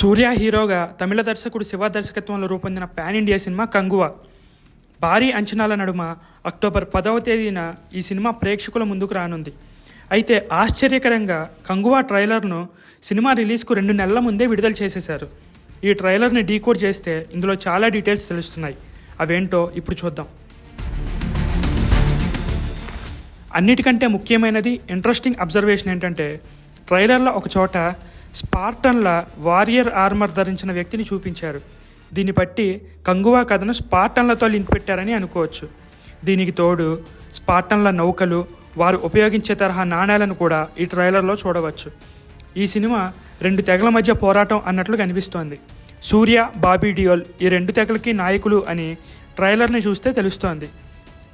సూర్య హీరోగా తమిళ దర్శకుడు శివ దర్శకత్వంలో రూపొందిన పాన్ ఇండియా సినిమా కంగువ. భారీ అంచనాల నడుమ అక్టోబర్ పదవ తేదీన ఈ సినిమా ప్రేక్షకుల ముందుకు రానుంది. అయితే ఆశ్చర్యకరంగా కంగువ ట్రైలర్ను సినిమా రిలీజ్కు రెండు నెలల ముందే విడుదల చేసేశారు. ఈ ట్రైలర్ని డీకోడ్ చేస్తే ఇందులో చాలా డీటెయిల్స్ తెలుస్తున్నాయి. అవేంటో ఇప్పుడు చూద్దాం. అన్నిటికంటే ముఖ్యమైనది ఇంట్రెస్టింగ్ అబ్జర్వేషన్ ఏంటంటే ట్రైలర్లో ఒక చోట స్పార్టన్ల వారియర్ ఆర్మర్ ధరించిన వ్యక్తిని చూపించారు. దీన్ని బట్టి కంగువా కథను స్పార్టన్లతో లింక్ పెట్టారని అనుకోవచ్చు. దీనికి తోడు స్పార్టన్ల నౌకలు వారు ఉపయోగించే తరహా నాణేలను కూడా ఈ ట్రైలర్లో చూడవచ్చు. ఈ సినిమా రెండు తెగల మధ్య పోరాటం అన్నట్లు కనిపిస్తోంది. సూర్య బాబీ డియోల్ ఈ రెండు తెగలకి నాయకులు అని ట్రైలర్ని చూస్తే తెలుస్తోంది.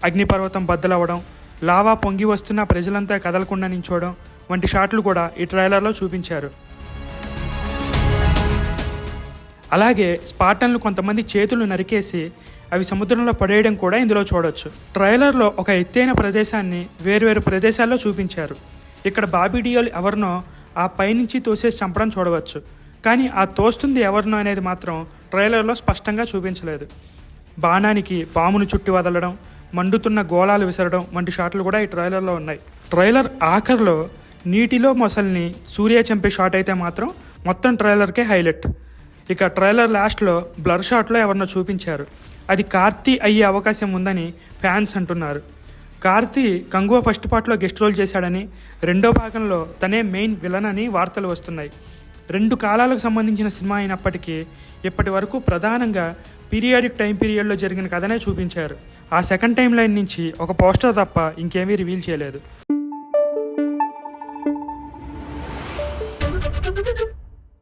అగ్నిపర్వతం బద్దలవ్వడం లావా పొంగి వస్తున్న ప్రజలంతా కదలకుండా నించోవడం వంటి షాట్లు కూడా ఈ ట్రైలర్లో చూపించారు. అలాగే స్పాటన్లు కొంతమంది చేతులు నరికేసి అవి సముద్రంలో పడేయడం కూడా ఇందులో చూడొచ్చు. ట్రైలర్లో ఒక ఎత్తైన ప్రదేశాన్ని వేరువేరు ప్రదేశాల్లో చూపించారు. ఇక్కడ బాబీ డియోల్ ఎవరినో ఆ పైనుంచి తోసేసి చంపడం చూడవచ్చు. కానీ ఆ తోస్తుంది ఎవరినో అనేది మాత్రం ట్రైలర్లో స్పష్టంగా చూపించలేదు. బాణానికి పామును చుట్టి వదలడం మండుతున్న గోళాలు విసరడం వంటి షాట్లు కూడా ఈ ట్రైలర్లో ఉన్నాయి. ట్రైలర్ ఆఖరిలో నీటిలో మొసల్ని సూర్య చంపే షాట్ అయితే మాత్రం మొత్తం ట్రైలర్కే హైలైట్. ఇక ట్రైలర్ లాస్ట్లో బ్లర్ షాట్లో ఎవరినో చూపించారు. అది కార్తీ అయ్యే అవకాశం ఉందని ఫ్యాన్స్ అంటున్నారు. కార్తీ కంగువ ఫస్ట్ పార్ట్లో గెస్ట్ రోల్ చేశాడని రెండో భాగంలో తనే మెయిన్ విలన్ అని వార్తలు వస్తున్నాయి. రెండు కాలాలకు సంబంధించిన సినిమా అయినప్పటికీ ఇప్పటి వరకు ప్రధానంగా పీరియాడిక్ టైం పీరియడ్లో జరిగిన కథనే చూపించారు. ఆ సెకండ్ టైం లైన్ నుంచి ఒక పోస్టర్ తప్ప ఇంకేమీ రివీల్ చేయలేదు.